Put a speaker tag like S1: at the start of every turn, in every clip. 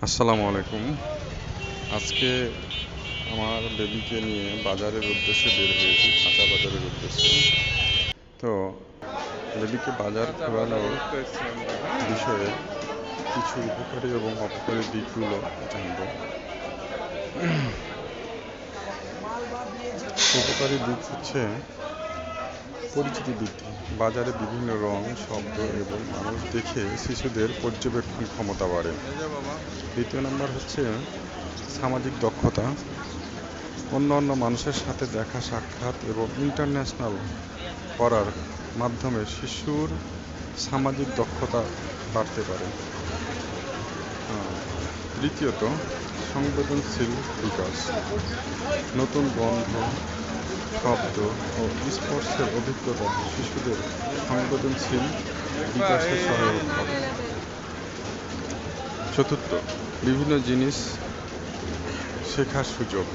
S1: আসসালামু আলাইকুম। আজকে আমার বেবিকে নিয়ে বাজারের উদ্দেশ্যে বের হয়েছি কাঁচা বাজারের উদ্দেশ্যে। তো বেবিকে বাজার ঘোরানোর বিষয়ে কিছু উপকারী এবং অপকারী দিকগুলো জানব। উপকারী দিক হচ্ছে পরিচিতি বৃদ্ধি বাজারে বিভিন্ন রং শব্দ এবং মানুষ দেখে শিশুদের পর্যবেক্ষণ ক্ষমতা বাড়ে। দ্বিতীয় নম্বর হচ্ছে সামাজিক দক্ষতা। অন্য অন্য মানুষের সাথে দেখা সাক্ষাৎ এবং ইন্টারন্যাশনাল করার মাধ্যমে শিশুর সামাজিক দক্ষতা বাড়তে পারে। আহ, তৃতীয়ত সংবেদনশীল বিকাশ। নতুন গন্ধ শব্দ ও স্পর্শের অভিজ্ঞতা শিশুদের সংবেদনশীল বিকাশে সহায়ক হবে। চতুর্থ, বিভিন্ন জিনিস শেখার সুযোগ।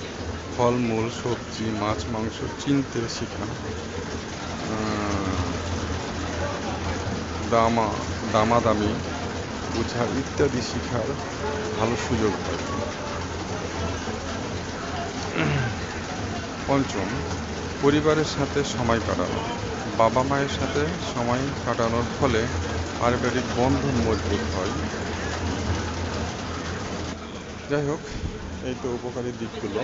S1: ফলমূল সবজি, মাছ, মাংস চিনতে শেখা। দামা, দামাদামি বোঝা ইত্যাদি শেখার ভালো সুযোগ হয়। পঞ্চম পরিবারের সাথে সময় কাটানো, বাবা মায়ের সাথে সময় কাটানোর ফলে পারিবারিক বন্ধন মজবুত হয়। যাই হোক, এই তো উপকারী দিকগুলো।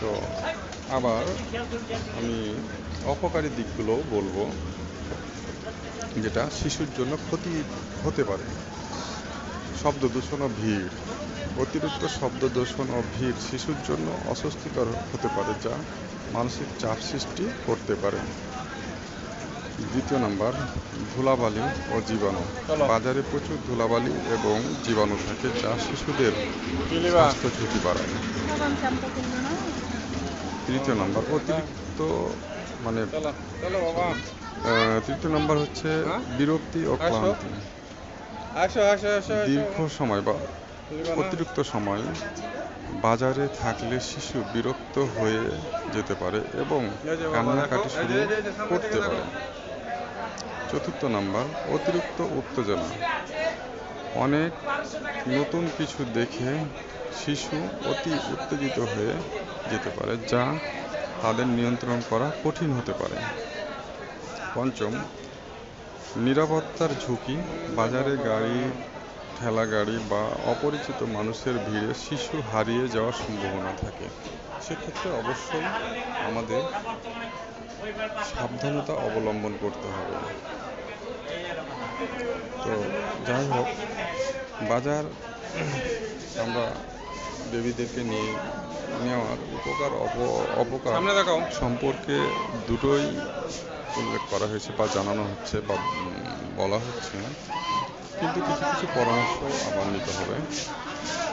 S1: তো আবার আমি অপকারী দিকগুলোও বলব, যেটা শিশুর জন্য ক্ষতি হতে পারে। শব্দ দূষণ ও ভিড়। অতিরিক্ত শব্দ দূষণ ও ভিড় শিশুর জন্য অস্বস্তিকর হতে পারে যা মানসিক চাপ সৃষ্টি করতে পারে। দ্বিতীয় নাম্বার ধুলাবালি ও জীবাণু। বাজারে প্রচুর ধুলাবালি এবং জীবাণু থাকে যা শিশুদের স্বাস্থ্য ঝুঁকি বাড়ায়। তৃতীয় নাম্বার অতিরিক্ত মানে তৃতীয় নাম্বার হচ্ছে বিরক্তি ও ক্লান্তি। দীর্ঘ সময় বা অতিরিক্ত সময় বাজারে থাকলে শিশু বিরক্ত হয়ে যেতে পারে এবং কান্নাকাটি শুরু করতে পারে। চতুর্থ নাম্বার, অতিরিক্ত উত্তেজনা। অনেক নতুন কিছু দেখে শিশু অতি উত্তেজিত হয়ে যেতে পারে, যা তাদের নিয়ন্ত্রণ করা কঠিন হতে পারে। পঞ্চম, নিরাপত্তার ঝুঁকি। বাজারে গাড়ি ঠেলা গাড়ি বা অপরিচিত মানুষের ভিড়ে শিশু হারিয়ে যাওয়ার সম্ভাবনা থাকে। সেক্ষেত্রে অবশ্যই আমাদের সাবধানতা অবলম্বন করতে হবে। তো যাই হোক বাজার আমরা বেবিদেরকে নিয়ে নেওয়ার উপকার অপকার সম্পর্কে দুটোই উল্লেখ করা হয়েছে বা জানানো হচ্ছে বা বলা হচ্ছে। কিন্তু কিছু কিছু পরামর্শ আবার নিতে হবে।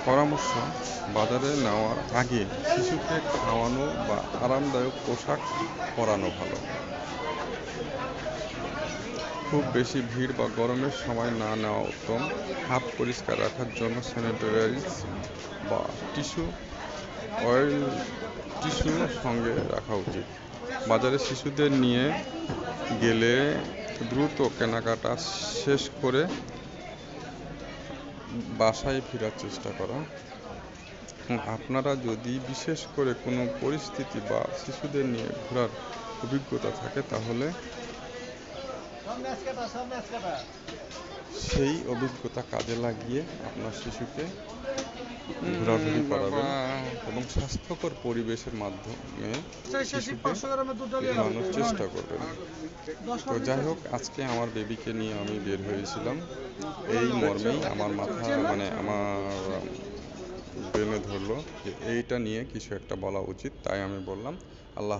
S1: পরামর্শ, বাজারে নেওয়ার আগে শিশুকে খাওয়ানো বা আরামদায়ক পোশাক পরানো ভালো। খুব বেশি ভিড় বা গরমের সময় না নেওয়া উত্তম। হাত পরিষ্কার রাখার জন্য স্যানিটাইজার বা টিস্যু, অয়েল টিস্যু সঙ্গে রাখা উচিত। বাজারে শিশুদের নিয়ে গেলে দ্রুত কেনাকাটা শেষ করে বাসায় ফেরার চেষ্টা করা। আপনারা যদি বিশেষ করে কোনো পরিস্থিতি বা শিশুদের নিয়ে ঘোরার অভিজ্ঞতা থাকে, তাহলে সেই অভিজ্ঞতা কাজে লাগিয়ে আপনার শিশুকে ঘোরাঘুরি করাবেন। এবং স্বাস্থ্যকর পরিবেশের মাধ্যমে মানুষ চেষ্টা করবেন। তো যাই হোক আজকে আমার বেবিকে নিয়ে আমি বের হয়েছিলাম। এই মর্মেই আমার মাথা মানে আমার ব্রেনে ধরলো। যে এইটা নিয়ে কিছু একটা বলা উচিত তাই আমি বললাম আল্লাহ হাফেজ।